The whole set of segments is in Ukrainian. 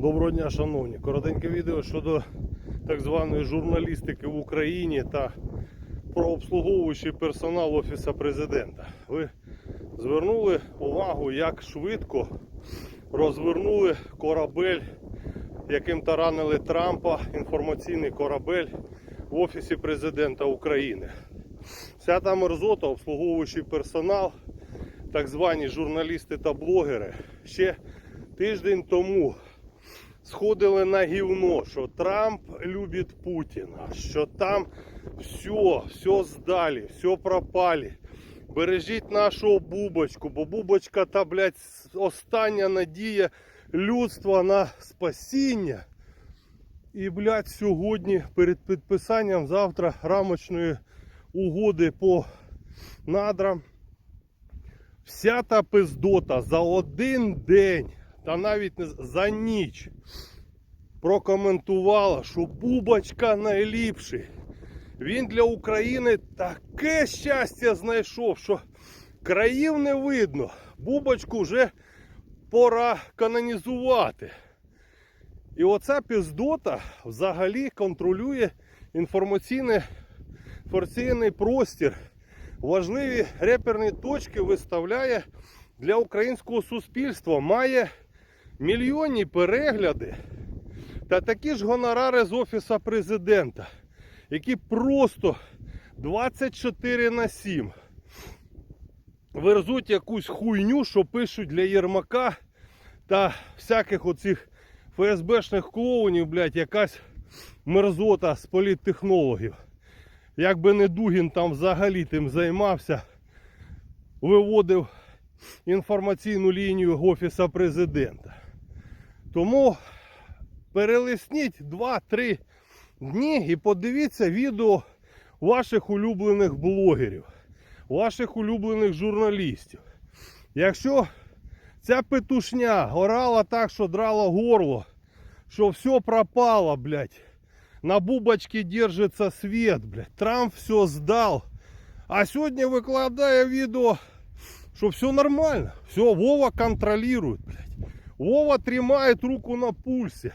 Доброго дня, шановні. Коротеньке відео щодо так званої журналістики в Україні та про обслуговуючий персонал Офіса президента. Ви звернули увагу, як швидко розвернули корабель, яким таранили Трампа, інформаційний корабель в Офісі президента України. Вся та мерзота, обслуговуючий персонал, так звані журналісти та блогери, ще тиждень тому сходили на гівно, що Трамп любить Путіна, що там все, все здалі, все пропали. Бережіть нашу бубочку, бо бубочка та, блядь, остання надія людства на спасіння. І, блядь, сьогодні перед підписанням завтра рамочної угоди по надрам. Вся та пиздота за один день, та навіть за ніч прокоментувала, що Бубочка найліпший. Він для України таке щастя знайшов, що країв не видно. Бубочку вже пора канонізувати. І оця піздота взагалі контролює інформаційний інформаційний простір. Важливі реперні точки виставляє для українського суспільства. Має мільйонні перегляди та такі ж гонорари з Офіса президента, які просто 24 на 7 верзуть якусь хуйню, що пишуть для Єрмака та всяких оцих ФСБшних клоунів, блядь, якась мерзота з політтехнологів. Якби не Дугін там взагалі тим займався, виводив інформаційну лінію Офіса президента. Тому перелисніть 2-3 дні і подивіться відео ваших улюблених блогерів, ваших улюблених журналістів. Якщо ця петушня орала так, що драла горло, що все пропало, блядь, на бубочке держится свет, блядь, Трамп все сдал, а сегодня выкладывая видео, что все нормально, все, Вова контролирует, блядь. Вова тримает руку на пульсі.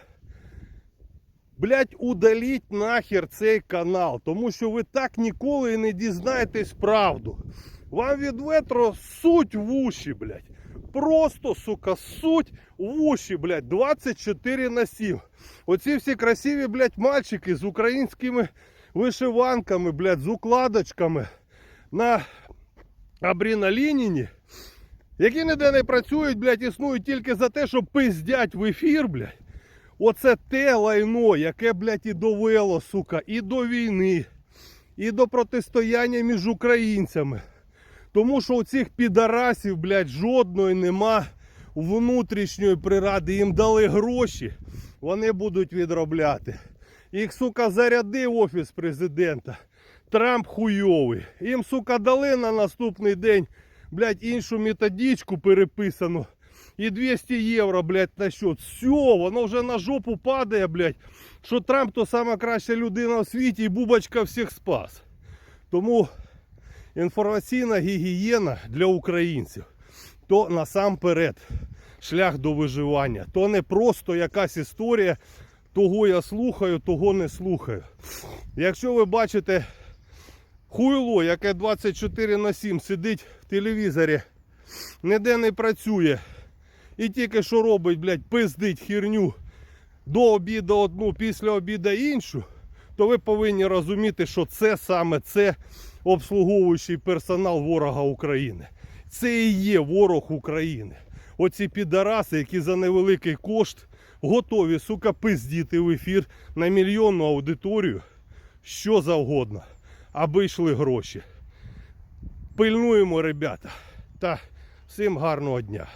Блять, удаліть нахер цей канал, тому що ви так ніколи і не дізнаєтесь правду. Вам від ветро суть в уші, блять. Просто, сука, суть в уші, блять, 24 на 7. Оці всі красиві, блять, мальчики з українськими вишиванками, блять, з укладочками на абріналініні, які ніде не працюють, блять, існують тільки за те, щоб пиздять в ефір, блять. Оце те лайно, яке, блядь, і довело, сука, і до війни, і до протистояння між українцями. Тому що у цих підарасів, блядь, жодної нема внутрішньої приради. Їм дали гроші, вони будуть відробляти. Їх, сука, зарядив офіс президента. Трамп хуйовий. Їм, сука, дали на наступний день, блядь, іншу методичку переписану. І 200 євро, блядь, на счет. Все, воно вже на жопу падає, блядь. Що Трамп то сама краща людина в світі і бубочка всіх спас. Тому інформаційна гігієна для українців то насамперед шлях до виживання. То не просто якась історія, того я слухаю, того не слухаю. Якщо ви бачите хуйло, яке 24 на 7 сидить в телевізорі, ніде не працює. І тільки що робить, блядь, пиздить херню до обіду одну, після обіду іншу, то ви повинні розуміти, що це саме це обслуговуючий персонал ворога України. Це і є ворог України. Оці підараси, які за невеликий кошт готові, сука, пиздіти в ефір на мільйонну аудиторію, що завгодно, аби йшли гроші. Пильнуємо, ребята. Та всім гарного дня.